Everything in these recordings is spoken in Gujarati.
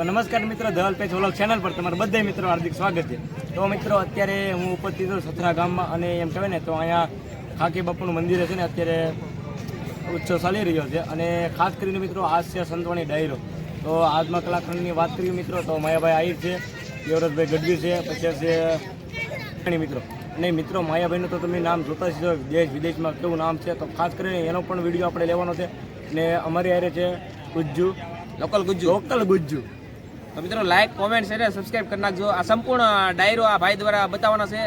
તો નમસ્કાર મિત્રો ધવલ પેચ વ્લોગ ચેનલ પર તમારા બધા મિત્રો હાર્દિક સ્વાગત છે. તો મિત્રો અત્યારે હું ઉપસ્થિત છું સથરા ગામમાં અને એમ કહેવાય ને તો અહીંયા ખાકી બાપુનું મંદિર છે ને અત્યારે ઉત્સવ ચાલી રહ્યો છે. અને ખાસ કરીને મિત્રો આજ છે સંતવાણી ડાયરો. તો આજમાં કલાકારની વાત કરીએ મિત્રો તો માયાભાઈ આહિર છે યુવરાજભાઈ ગઢવી છે પછી છે મિત્રો. અને મિત્રો માયાભાઈનું તો તમે નામ જોતા જ છો દેશ વિદેશમાં કેવું નામ છે તો ખાસ કરીને એનો પણ વીડિયો આપણે લેવાનો છે. ને અમારી આરે છે ગુજ્જુ. લોકલ ગુજ્જુ. લોકલ ગુજ્જુ. તો મિત્રો લાઈક કોમેન્ટ શેર સબસ્ક્રાઇબ કરી નાખજો. આ સંપૂર્ણ ડાયરો આ ભાઈ દ્વારા બતાવવાનો છે.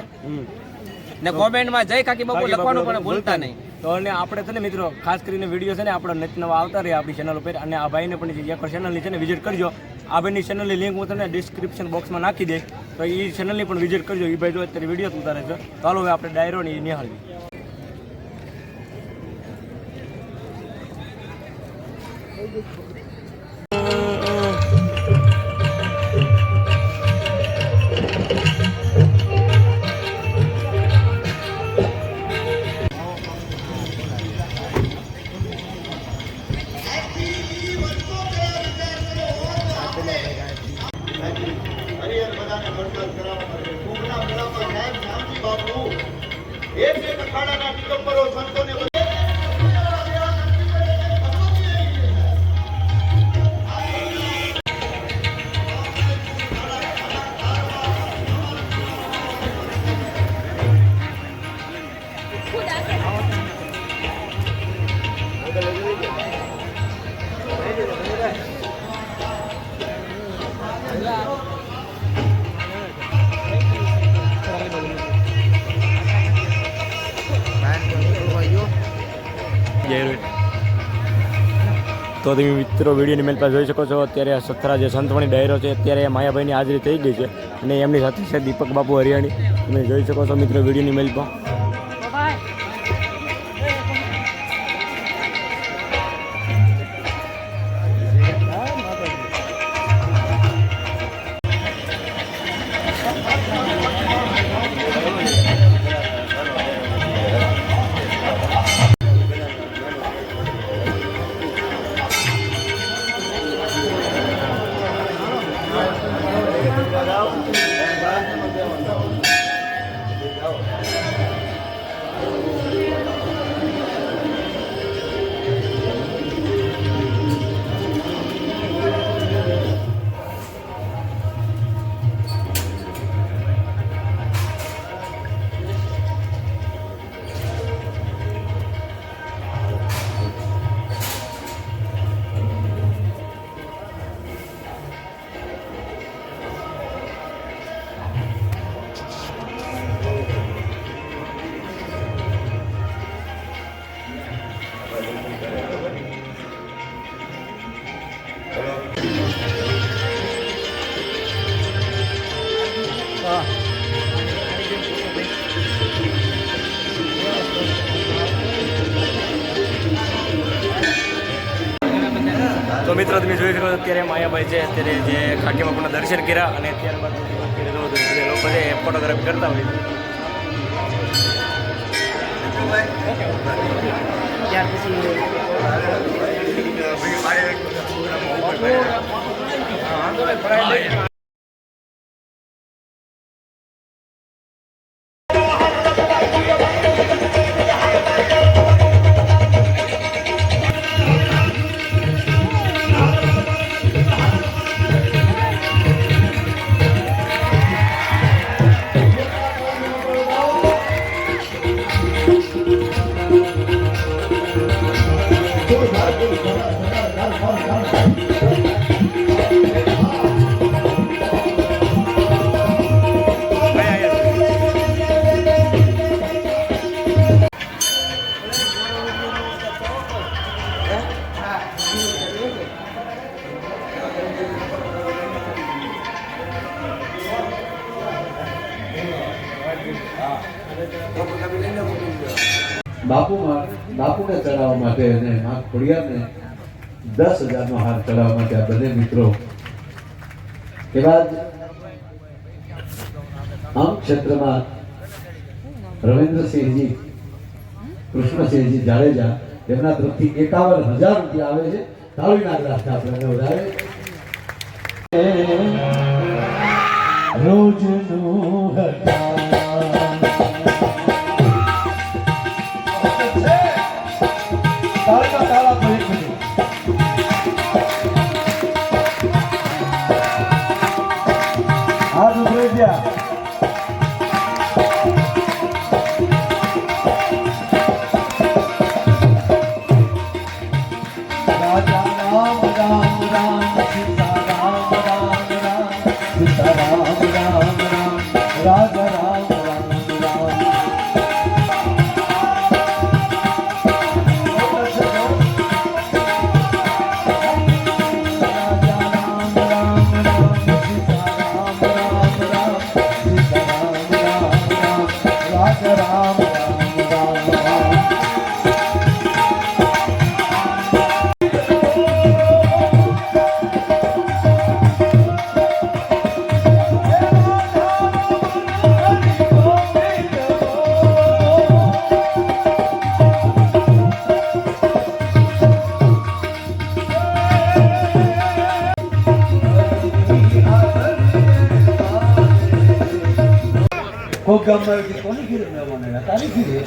ને કોમેન્ટમાં જય કાકી બાપુ લખવાનું પણ ભૂલતા નહીં. તો અને આપણે છે ને મિત્રો ખાસ કરીને વીડિયો છે ને આપણે નત નવા આવતા રહે આપણી ચેનલ ઉપર. અને આ ભાઈને પણ જે એક ચેનલની છે ને વિઝિટ કરજો. આ ભાઈની ચેનલની લિંક હું તમને ડિસ્ક્રિપ્શન બોક્સમાં નાખી દઈશ. તો એ ચેનલની પણ વિઝિટ કરજો. એ ભાઈ જો અત્યારે વીડિયો ઉતારે છે ચાલો હવે આપણે ડાયરો ને એ નિહાળવી તો તમે મિત્રો વિડીયોની મેલ પાસે જોઈ શકો છો. અત્યારે આ સથરા જે સંતવાણી ડાયરો છે, અત્યારે માયાભાઈની હાજરી થઈ ગઈ છે અને એમની સાથે છે દીપક બાપુ હરિયાણી. તમે જોઈ શકો છો મિત્રો વિડીયોની મેલ પર મિત્રો, તમે જોઈ શકો અત્યારે માયાભાઈ છે, અત્યારે જે ખાકી બાપુના દર્શન કર્યા અને ત્યારબાદ લોકો છે ફોટોગ્રાફી કરતા હોય. ત્યાર બાપુમાં બાપુને ચડાવવા માટે અને આ ખોડિયાને દસ હજારનો હાર ચડાવવા માટે આ બંને મિત્રો એવા જ આમ ક્ષેત્રમાં રવિન્દ્રસિંહજી, કૃષ્ણસિંહજી જાડેજા, એમના તરફથી એકાવન હજાર રૂપિયા આવે છે. તાળીના ગ્રાસ આપણે વધારે. રોજનું તાળીના Yeah. આવ્યું કે કોની ખીર મહેમાન તારી ખીર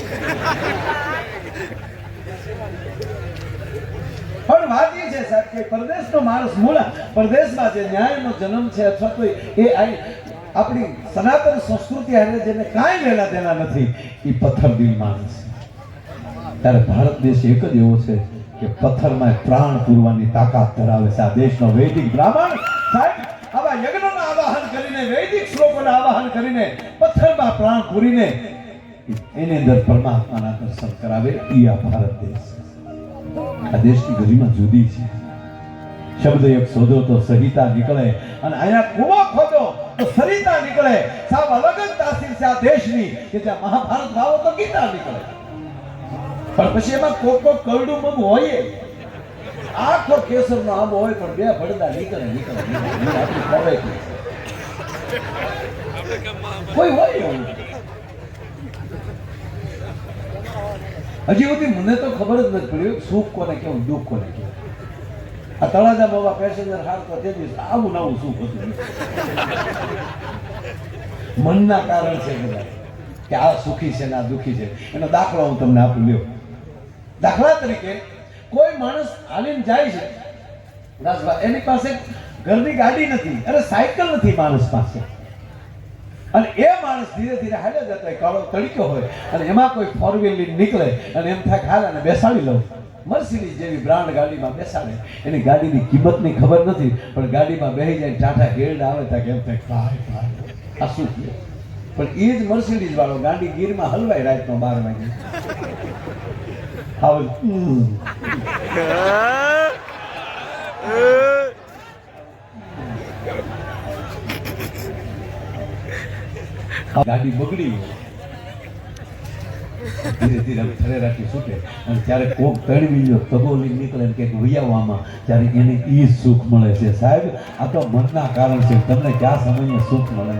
પણ વાત છે, સાહેબ, કે પરદેશનો માણસ મૂળ. પરદેશમાં જે ન્યાયનો જન્મ છે અથવા તો એ આપણી સનાતન સંસ્કૃતિ હારે જેને કાંઈ લેલા દેલા નથી, એ પથ્થર દિલ માણસ ત્યારે ભારત દેશ એક જ એવો છે કે પથ્થરમાં પ્રાણ પૂરવાની તાકાત ધરાવે છે. આ દેશનો વૈદિક બ્રાહ્મણ, સાહેબ, આવા યજ્ઞોનું આવાહન કરીને વૈદિક કરીને, પથ્થરમાં પ્રાણ પૂરીને એની અંદર પરમાત્માના દર્શન કરાવે એ આ ભારત દેશ. આ દેશની ગરિમા જુદી છે. શબ્દ એક શોધો તો સહિતા નીકળે અને અહીંયા કુવા ખોદો તો સરિતા નીકળે. સાવ અલગ જ તાસીર છે આ દેશની કે જ્યાં મહાભારત વાવો તો ગીતા નીકળે. પણ પછી એમાં કોક કોક કરડું મગ હોય. આખો કેસર નો આંબો હોય પણ બે ભડદા નીકળે નીકળે નીકળે. કોઈ સુધી મને તો ખબર જ નથી પડી, સુખ કોને કેવું દુઃખ કોને કેવું આ તળાજા બાબા પેસેન્જર હારતો તે દિવસ આવું નવું સુખ હતું. મનના કારણ છે બધા, કે આ સુખી છે ને આ દુઃખી છે. એનો દાખલો હું તમને આપું, લ્યો. દાખલા તરીકે કોઈ માણસ હાલીને જાય છે રાજભા એની પાસે ઘરની ગાડી નથી. અરે સાયકલ નથી માણસ પાસે. અને એ માણસ ધીરે ધીરે હાલે જતો હોય કાળો તડક્યો હોય. અને એમાં કોઈ ફોર વ્હીલ નીકળે. અને એમ થાય હાલ અને બેસાડી લઉં. મર્સિડીઝ જેવી બ્રાન્ડ ગાડીમાં બેસાડે. એની ગાડીની કિંમતની ખબર નથી. પણ ગાડીમાં બેસી જાય ટાટા ગેરડ આવે ત્યાં કેમ થાય ભાઈ ભાઈ. આ શું કહે પણ એ જ મર્સિડીઝ વાળો ગાડી ગીરમાં હલવાય રાતનો બાર વાગે આવો ગાડી બગડી ધીરે ધીરે ખરે રાખી છૂટે. અને ત્યારે કોક ત્રણ તગો લઈ નીકળે કંઈક વૈયાવામાં ત્યારે એને એ સુખ મળે છે. સાહેબ, આ તો મનના કારણ છે. તમને ક્યાં સમયે સુખ મળે?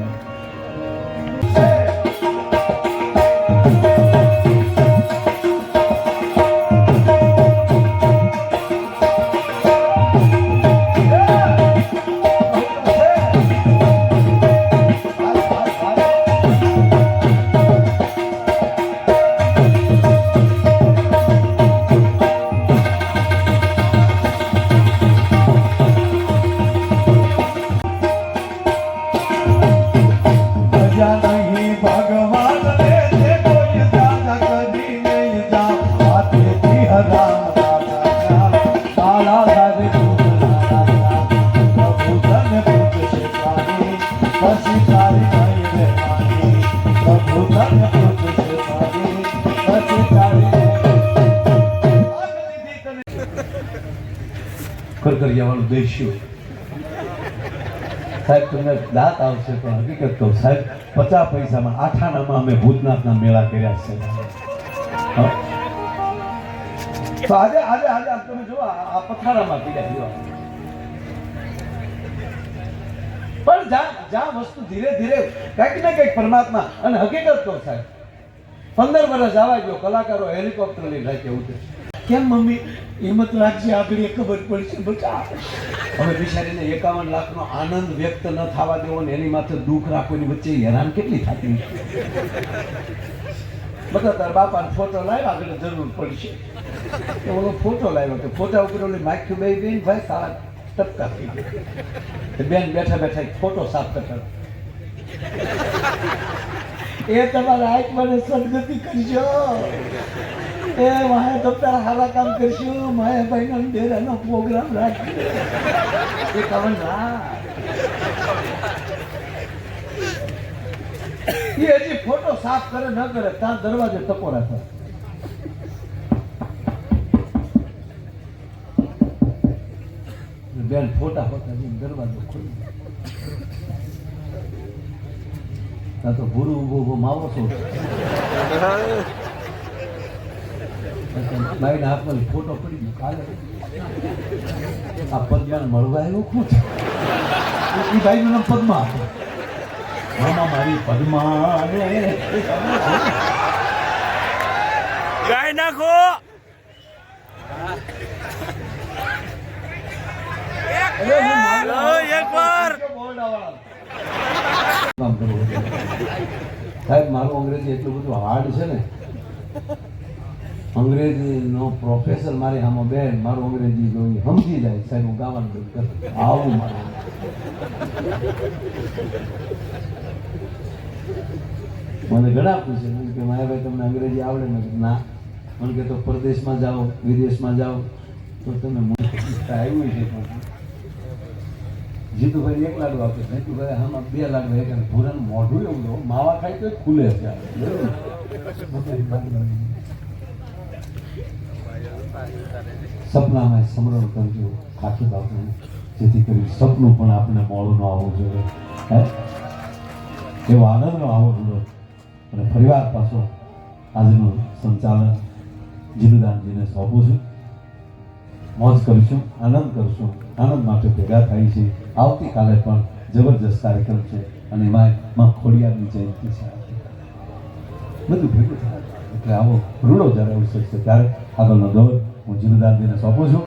ખરખરિયા વાળું દઈશું સાહેબ, તમને દાંત આવશે પણ હકીકત કહું, સાહેબ, પચાસ પૈસામાં આઠાણામાં અમે ભૂતનાથના મેળા કર્યા છે. તો આજે આજે આજે તમે આ પથારામાં પણ જ્યાં જ્યાં વસ્તુ ધીરે ધીરે કંઈક ને કંઈક પરમાત્મા. અને હકીકત તો સાહેબ, પંદર વર્ષ આવા ગયો, કલાકારો હેલિકોપ્ટર લઈને રાખે ઉતરે. કેમ મમ્મી, હિંમત રાખજે, આગળ ખબર પડશે બચા. હવે બિચારીને એકાવન લાખનો આનંદ વ્યક્ત ન થવા દેવો ને એની માથે દુઃખ રાખવાની વચ્ચે હેરાન કેટલી થતી બધા તાર બાપાનો ફોટો લાવ્યા આગળ જરૂર પડશે. ઓલો ફોટો લાવ્યો કે ફોટા ઉપર ઓલી માખ્યું બે બેન ભાઈ સારા ટપકા થઈ ગયા. બેન બેઠા બેઠા ફોટો સાફ કરતા એ તમારા આત્માને સદગતિ કરજો. એ વાહે તો તારા હારા કામ કરશું. માયાભાઈ ભાઈનો ડેરાનો પ્રોગ્રામ રાખ્યો. એ કવન એ હજી ફોટો સાફ કરે ન કરે ત્યાં દરવાજે ટકોરા થાય બેન ફોટા ફોટા જોઈને દરવાજો ખોલી ત્યાં તો ભૂરું ઊભો ઊભો માવો છો. ભાઈના હાથમાં ફોટો પડી ગયો, કાલે. આ પદ્માને મળવા આવ્યો છે એ ભાઈનું નામ પદ્મા મામા મારી પદ્મા ગાય નાખો અરે હું મારો લો, એકવાર. કામ કરવું છે. સાહેબ, મારું અંગ્રેજી એટલું બધું હાર્ડ છે ને. અંગ્રેજીનો પ્રોફેસર મારી આમાં બેન, મારું અંગ્રેજી જોઈ સમજી જાય, સાહેબ, હું ગાવાનું બંધ કરું. આવું મારું. મને ઘણા પૂછે કે માયાભાઈ તમને અંગ્રેજી આવડે ને? ના. મને કે, તો પરદેશમાં જાઓ, વિદેશમાં જાઓ. તો તમે મને આવ્યું છે. પણ જીતુભાઈ એક લાડુ આપે જીતુભાઈ આમાં બે લાડુ એક ભૂરાનું મોઢું એવું દો માવા ખાય તો ખુલે છે સપનામાં સમરણ કરજો ખાખી બાપુ જેથી કરી સપનું પણ આપણે મોડું ન આવવું જોઈએ. હે? એવો આનંદનો આવો જોડો અને પરિવાર પાછો આજનું સંચાલન જીનુદાનજીને સોંપું છું. મોજ કરીશું, આનંદ કરશું. આનંદ માટે ભેગા થાય છે. આવતીકાલે પણ જબરજસ્ત કાર્યક્રમ છે અને એમાં માં ખોડિયારની જયંતિ છે. બધું ભેગું થાય. એટલે આવો રૂડો જ્યારે અવસર છે, ત્યારે આગળનો દોર હું જીનુદાનજીને સોંપું છું.